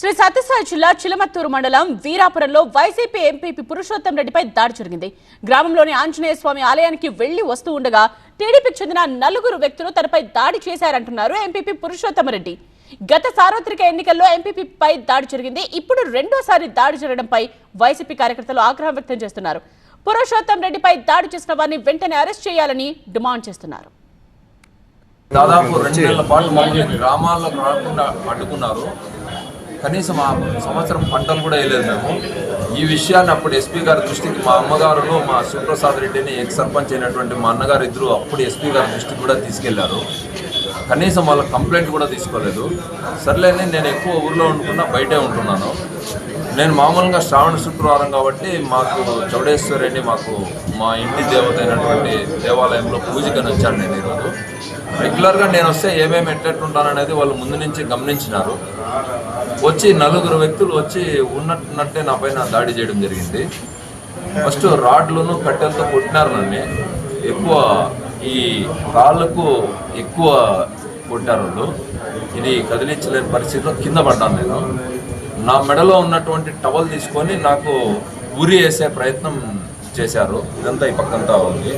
శ్రీ సత్యసాయి జిల్లా చిలమత్తూరు మండలం వీరాపురంలో YCP MPP Purushottam రెడ్డిపై దాడి జరిగింది. గ్రామంలోని ఆంజనేయ స్వామి ఆలయానికి వెళ్ళి వస్తూ ఉండగా టీడీపీకి చెందిన నలుగురు వ్యక్తులు తనపై దాడి చేశారంటున్నారు ఎంపీపీ పురుషోత్తమ రెడ్డి. గత సార్వత్రిక ఎన్నికల్లో ఎంపీపీపై దాడి జరిగింది. ఇప్పుడు రెండోసారి దాడి జరగడంపై వైసీపీ కార్యకర్తలు ఆగ్రహం వ్యక్తం చేస్తున్నారు. పురుషోత్తం రెడ్డిపై దాడి చేసిన వారిని వెంటనే అరెస్ట్ చేయాలని డిమాండ్ చేస్తున్నారు. దాదాపు రెండు నెలల పాటు గ్రామాల్లో రాకుండా అడ్డుకున్నారు కనీసం ఆ సంవత్సరం పంటలు కూడా వేయలేదు మేము. ఈ విషయాన్ని అప్పుడు ఎస్పీ గారి దృష్టికి మా అమ్మగారును మా సుప్రసాద్ రెడ్డిని ఎక్స్ సర్పంచ్ అయినటువంటి మా అన్నగారు ఇద్దరు అప్పుడు ఎస్పీ గారి దృష్టికి కూడా తీసుకెళ్ళారు. కనీసం వాళ్ళ కంప్లైంట్ కూడా తీసుకోలేదు. సర్లేని నేను ఎక్కువ ఊర్లో ఉంటున్నా బయటే ఉంటున్నాను. నేను మామూలుగా శ్రావణ శుక్రవారం కాబట్టి మాకు చౌడేశ్వరిని మాకు మా ఇంటి దేవత అయినటువంటి దేవాలయంలో పూజకని వచ్చాను నేను ఈరోజు. రెగ్యులర్గా నేను వస్తే ఏమేమి ఎట్లెట్టుంటాననేది వాళ్ళు ముందు నుంచి గమనించినారు. వచ్చి నలుగురు వ్యక్తులు వచ్చి ఉన్నట్టున్నట్టే నా పైన దాడి చేయడం జరిగింది. ఫస్ట్ రాడ్లను కట్టెలతో కొట్టినారు నన్ను. ఎక్కువ ఈ కాళ్ళకు ఎక్కువ కొట్టారు వాళ్ళు. ఇది కదిలించలేని పరిస్థితిలో కింద పడ్డాను నేను. నా మెడలో ఉన్నటువంటి టవల్ తీసుకొని నాకు ఉరి వేసే ప్రయత్నం చేశారు. ఇదంతా ఈ పక్కంతా ఉంది.